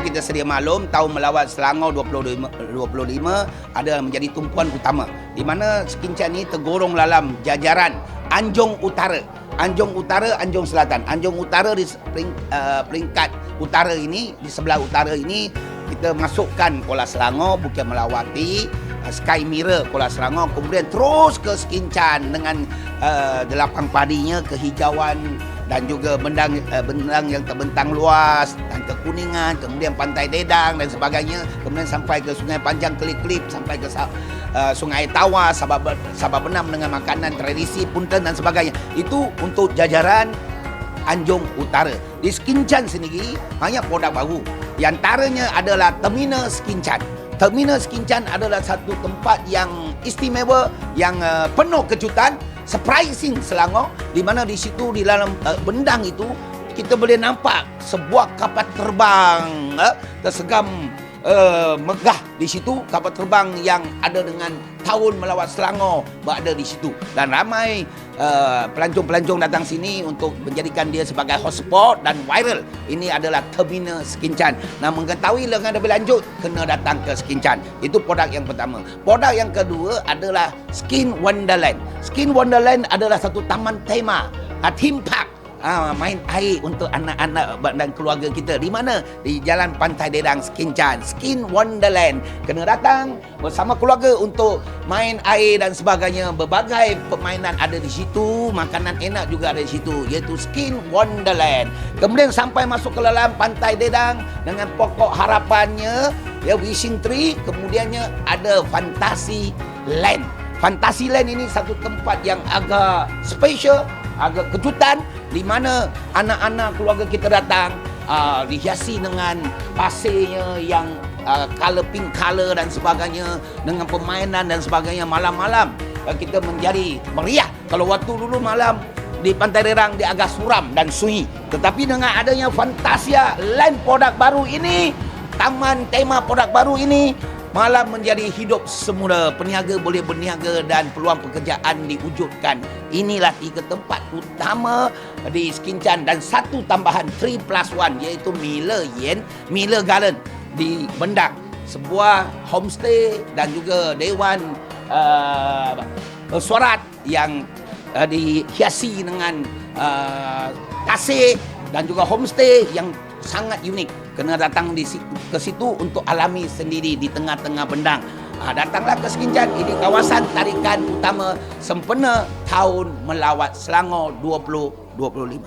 kita sedia maklum, tahun melawat Selangor 25, 25 adalah menjadi tumpuan utama. Di mana Skincan ini tergolong dalam jajaran Anjung Utara. Anjung Utara, Anjung Selatan. Anjung Utara di uh, peringkat utara ini, di sebelah utara ini, kita masukkan Kuala Selangor, Bukit Melawati, uh, Sky Mirror Kuala Selangor, kemudian terus ke Skincan dengan uh, delapang padinya, kehijauan dan juga bendang uh, bendang yang terbentang luas dan kekuningan kemudian pantai Dedang dan sebagainya. Kemudian sampai ke Sungai Panjang Kelip-kelip sampai ke uh, Sungai Tawa Sabah Sabah Benam dengan makanan tradisi punten dan sebagainya. Itu untuk jajaran Anjung Utara. Di Skincan sendiri banyak produk baru. Di antaranya adalah Terminal Skincan Terminal Skincan adalah satu tempat yang istimewa yang uh, penuh kejutan surprising Selangor di mana di situ di dalam uh, bendang itu kita boleh nampak sebuah kapal terbang uh, tersegam uh, megah di situ kapal terbang yang ada dengan tahun melawat Selangor berada di situ. Dan ramai uh, pelancong-pelancong datang sini untuk menjadikan dia sebagai hotspot dan viral. Ini adalah terminal Skincan. Nah mengetahui lengan lebih lanjut kena datang ke Skincan. Itu produk yang pertama. Produk yang kedua adalah Skin Wonderland. Skin Wonderland adalah satu taman tema a theme park ha, main air untuk anak-anak dan keluarga kita. Di mana? Di Jalan Pantai Dedang Skincan, Skin Wonderland. Kena datang bersama keluarga untuk main air dan sebagainya. Berbagai permainan ada di situ, makanan enak juga ada di situ, iaitu Skin Wonderland. Kemudian sampai masuk ke dalam Pantai Dedang dengan pokok harapannya, ya Wishing Tree, kemudiannya ada Fantasi Land. Fantasi Land ini satu tempat yang agak special, agak kejutan di mana anak-anak keluarga kita datang uh, dihiasi dengan pasirnya yang uh, color pink color dan sebagainya dengan permainan dan sebagainya malam-malam. Uh, kita menjadi meriah. Kalau waktu dulu malam di Pantai Rerang dia agak suram dan sunyi. Tetapi dengan adanya Fantasia Land produk baru ini taman tema produk baru ini Malam menjadi hidup semula, peniaga boleh berniaga dan peluang pekerjaan diwujudkan. Inilah tiga tempat utama di Skincan dan satu tambahan 3 plus 1 iaitu Miller Yen, Miller Garden di Bendak. Sebuah homestay dan juga dewan uh, surat yang uh, dihiasi dengan uh, kasih dan juga homestay yang sangat unik. Kena datang di ke situ untuk alami sendiri di tengah-tengah bendang. Ha, datanglah ke Sekinjan. Ini kawasan tarikan utama sempena tahun melawat Selangor 2025.